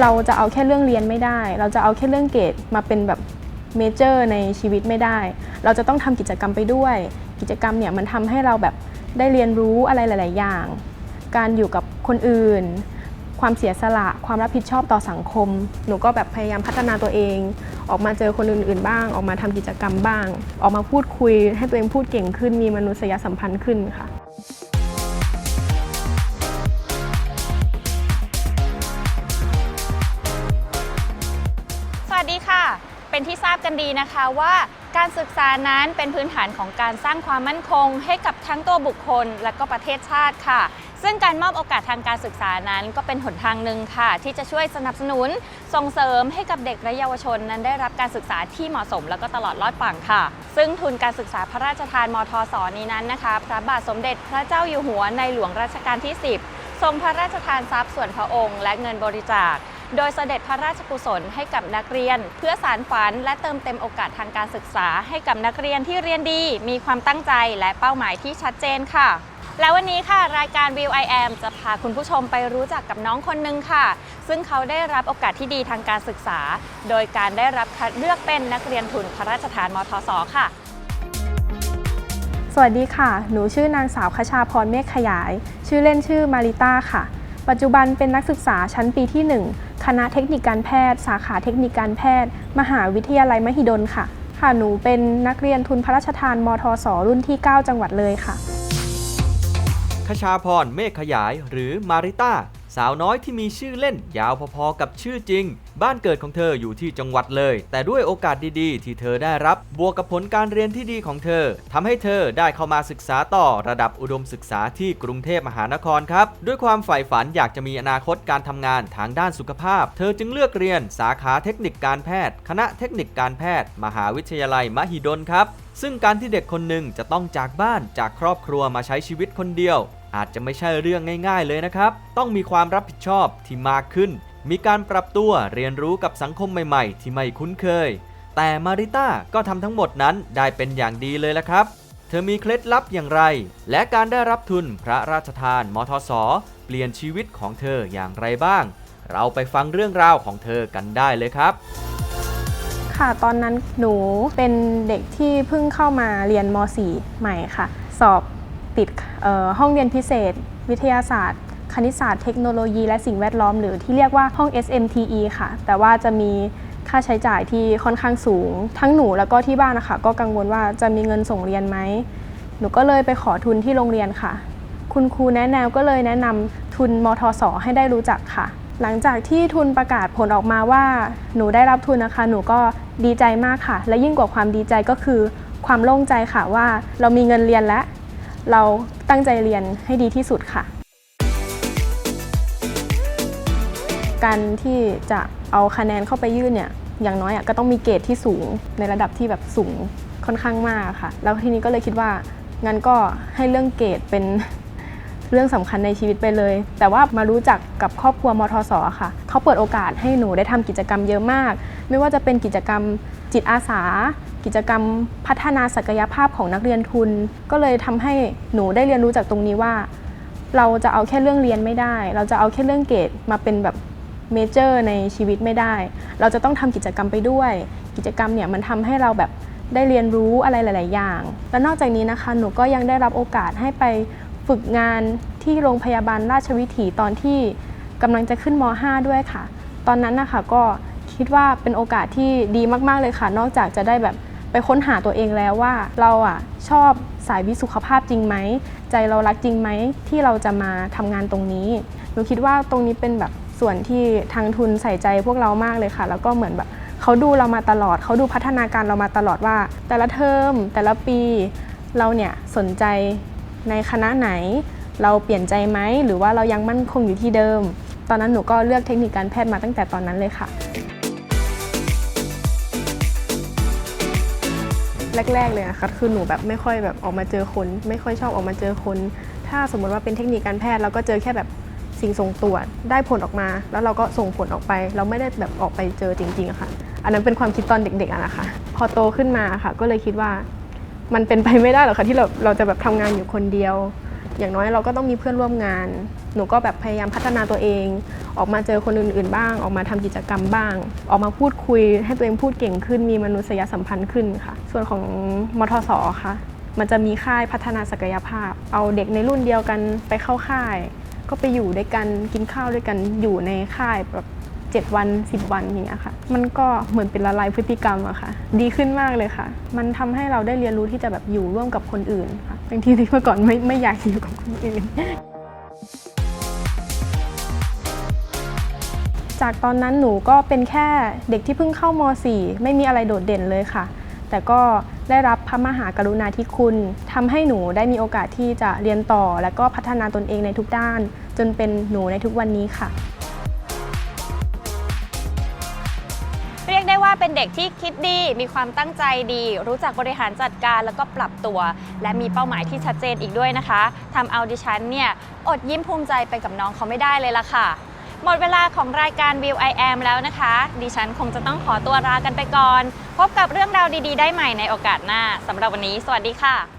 เราจะเอาแค่เรื่องเรียนไม่ได้ เราจะเอาแค่เรื่องเกรดมาเป็นแบบเมเจอร์ในชีวิตไม่ได้ เราจะต้องทำกิจกรรมไปด้วย กิจกรรมเนี่ยมันทำให้เราแบบได้เรียนรู้อะไรหลาย ๆ อย่าง การอยู่กับคนอื่น ความเสียสละ ความรับผิดชอบต่อสังคม หนูก็แบบพยายามพัฒนาตัวเอง ออกมาเจอคนอื่น ๆ บ้าง ออกมาทำกิจกรรมบ้าง ออกมาพูดคุย ให้ตัวเองพูดเก่งขึ้น มีมนุษยสัมพันธ์ขึ้นค่ะีค่ะ เป็นที่ทราบกันดีนะคะว่าการศึกษานั้นเป็นพื้นฐานของการสร้างความมั่นคง ให้กับทั้งตัวบุคคล และก็ประเทศชาติค่ะ ซึ่งการมอบโอกาสทางการศึกษานั้นก็เป็นหนทางหนึ่งค่ะ ที่จะช่วยสนับสนุน ส่งเสริมให้กับเด็กและเยาวชนนั้นได้รับการศึกษาที่เหมาะสม และก็ตลอดรอดฝั่งค่ะ ซึ่งทุนการศึกษาพระราชทานมทศนี้นั้นนะคะ พระบาทสมเด็จพระเจ้าอยู่หัวในหลวงรัชกาลที่ 10 ทรงพระราชทานทรัพย์ส่วนพระองค์ และเงินบริจาค โดยเสด็จพระราชกุศลให้กับนักเรียน เพื่อสารฝันและเติมเต็มโอกาสทางการศึกษาให้กับนักเรียนที่เรียนดี มีความตั้งใจและเป้าหมายที่ชัดเจนค่ะ และวันนี้ค่ะ รายการ View I Am จะพาคุณผู้ชมไปรู้จักกับน้องคนหนึ่งค่ะ ซึ่งเขาได้รับโอกาสที่ดีทางการศึกษา โดยการได้รับคัดเลือกเป็นนักเรียนทุนพระราชทานมทศค่ะสวัสดีค่ะ หนูชื่อนางสาวคชาพรเมฆขยาย ชื่อเล่นชื่อมาริต้าค่ะ ปัจจุบันเป็นนักศึกษาชั้นปีที่ 1 คณะเทคนิคการแพทย์ สาขาเทคนิคการแพทย์ มหาวิทยาลัยมหิดลค่ะ ค่ะ หนูเป็นนักเรียนทุนพระราชทานมทศรุ่นที่ 9 จังหวัดเลยค่ะคชาพร เมฆขยายหรือมาริต้า สาวน้อยที่มีชื่อเล่นยาวพอๆกับชื่อจริง บ้านเกิดของเธออยู่ที่จังหวัดเลย แต่ด้วยโอกาสดีๆ ที่เธอได้รับบวกกับผลการเรียนที่ดีของเธอทำให้เธอได้เข้ามาศึกษาต่อระดับอุดมศึกษาที่กรุงเทพมหานครครับ ด้วยความใฝ่ฝันอยากจะมีอนาคตการทำงานทางด้านสุขภาพ เธอจึงเลือกเรียนสาขาเทคนิคการแพทย์ คณะเทคนิคการแพทย์ มหาวิทยาลัยมหิดลครับ ซึ่งการที่เด็กคนหนึ่งจะต้องจากบ้านจากครอบครัวมาใช้ชีวิตคนเดียว อาจจะไม่ใช่เรื่องง่าย ๆ เลยนะครับ ต้องมีความรับผิดชอบที่มากขึ้น มีการปรับตัวเรียนรู้กับสังคมใหม่ๆ ที่ไม่คุ้นเคย แต่มาริต้าก็ทำทั้งหมดนั้นได้เป็นอย่างดีเลยละครับเธอมีเคล็ดลับอย่างไร และการได้รับทุนพระราชทานมทศเปลี่ยนชีวิตของเธออย่างไรบ้าง เราไปฟังเรื่องราวของเธอกันได้เลยครับ ค่ะ ตอนนั้นหนูเป็นเด็กที่เพิ่งเข้ามาเรียนม .4 ใหม่ค่ะ สอบติดห้องเรียนพิเศษ วิทยาศาสตร์ คณิตศาสตร์เทคโนโลยีและสิ่งแวดล้อม หรือที่เรียกว่าห้อง SMTE ค่ะ แต่ว่าจะมีค่าใช้จ่ายที่ค่อนข้างสูง ทั้งหนูแล้วก็ที่บ้านนะคะก็กังวลว่าจะมีเงินส่งเรียนไหมหนูก็เลยไปขอทุนที่โรงเรียนค่ะ คุณครูแนะแนวก็เลยแนะนำทุนมทศให้ได้รู้จักค่ะ หลังจากที่ทุนประกาศผลออกมาว่า หนูได้รับทุนนะคะ หนูก็ดีใจมากค่ะ และยิ่งกว่าความดีใจก็คือ ความโล่งใจค่ะว่าเรามีเงินเรียนและ เราตั้งใจเรียนให้ดีที่สุดค่ะ การที่จะเอาคะแนนเข้าไปยื่นเนี่ยอย่างน้อยอก็ต้องมีเกรดที่สูงในระดับที่แบบสูงค่อนข้างมากค่ะ แล้วทีนี้ก็เลยคิดว่างั้นก็ให้เรื่องเกรดเป็น เรื่องสำคัญในชีวิตไปเลย แต่ว่ามารู้จักกับครอบครัวมทศค่ะ เขาเปิดโอกาสให้หนูได้ทำกิจกรรมเยอะมาก ไม่ว่าจะเป็นกิจกรรมจิตอาสา กิจกรรมพัฒนาศักยภาพของนักเรียนทุน ก็เลยทำให้หนูได้เรียนรู้จากตรงนี้ว่า เราจะเอาแค่เรื่องเรียนไม่ได้ เราจะเอาแค่เรื่องเกรดมาเป็นแบบเมเจอร์ในชีวิตไม่ได้ เราจะต้องทำกิจกรรมไปด้วย กิจกรรมเนี่ยมันทำให้เราแบบได้เรียนรู้อะไรหลาย ๆ อย่าง และนอกจากนี้นะคะ หนูก็ยังได้รับโอกาสให้ไป ฝึกงานที่โรงพยาบาลราชวิถีตอนที่กำลังจะขึ้นม .5 ด้วยค่ะ ตอนนั้นนะคะก็คิดว่าเป็นโอกาสที่ดีมาก ๆ เลยค่ะ นอกจากจะได้แบบไปค้นหาตัวเองแล้วว่าเราอะชอบสายวิสุขภาพจริงไหม ใจเรารักจริงไหมที่เราจะมาทำงานตรงนี้หนูคิดว่าตรงนี้เป็นแบบส่วนที่ทางทุนใส่ใจพวกเรามากเลยค่ะ แล้วก็เหมือนแบบเขาดูเรามาตลอด เขาดูพัฒนาการเรามาตลอดว่า แต่ละเทอมแต่ละปีเราเนี่ยสนใจ ในคณะไหน เราเปลี่ยนใจไหม หรือว่าเรายังมั่นคงอยู่ที่เดิม ตอนนั้นหนูก็เลือกเทคนิคการแพทย์มาตั้งแต่ตอนนั้นเลยค่ะ แรก ๆ เลยนะคะคือหนูแบบไม่ค่อยแบบออกมาเจอคน ไม่ค่อยชอบออกมาเจอคน ถ้าสมมติว่าเป็นเทคนิคการแพทย์เราก็เจอแค่แบบสิ่งส่งตรวจได้ผลออกมา แล้วเราก็ส่งผลออกไป เราไม่ได้แบบออกไปเจอจริงๆอะค่ะ อันนั้นเป็นความคิดตอนเด็กๆอะนะคะ พอโตขึ้นมาค่ะ ก็เลยคิดว่า มันเป็นไปไม่ได้หรอกค่ะที่เราเราจะแบบทำงานอยู่คนเดียว อย่างน้อยเราก็ต้องมีเพื่อนร่วมงาน หนูก็แบบพยายามพัฒนาตัวเอง ออกมาเจอคนอื่นๆ บ้าง ออกมาทำกิจกรรมบ้าง ออกมาพูดคุยให้ตัวเองพูดเก่งขึ้น มีมนุษยสัมพันธ์ขึ้นค่ะ ส่วนของมทสค่ะ มันจะมีค่ายพัฒนาศักยภาพ เอาเด็กในรุ่นเดียวกันไปเข้าค่าย ก็ไปอยู่ด้วยกันกินข้าวด้วยกันอยู่ในค่ายแบบ 7 วัน 10 วันอย่างเงี้ยค่ะ มันก็เหมือนเป็นละลายพฤติกรรมอะค่ะ ดีขึ้นมากเลยค่ะ มันทำให้เราได้เรียนรู้ที่จะแบบอยู่ร่วมกับคนอื่นค่ะบางทีที่เมื่อก่อนไม่ไม่อยากอยู่กับคนอื่นจากตอนนั้นหนูก็เป็นแค่เด็กที่เพิ่งเข้าม .4 ไม่มีอะไรโดดเด่นเลยค่ะ แต่ก็ได้รับพระมหากรุณาธิคุณทำให้หนูได้มีโอกาสที่จะเรียนต่อ และก็พัฒนาตนเองในทุกด้าน จนเป็นหนูในทุกวันนี้ค่ะ เป็นเด็กที่คิดดี มีความตั้งใจดี รู้จักบริหารจัดการแล้วก็ปรับตัว และมีเป้าหมายที่ชัดเจนอีกด้วยนะคะทำเอาดิฉันเนี่ยอดยิ้มภูมิใจไปกับน้องเขาไม่ได้เลยล่ะค่ะ หมดเวลาของรายการ View I Am แล้วนะคะ ดิฉันคงจะต้องขอตัวลากันไปก่อน พบกับเรื่องราวดีๆ ได้ใหม่ในโอกาสหน้าสำหรับวันนี้ สวัสดีค่ะ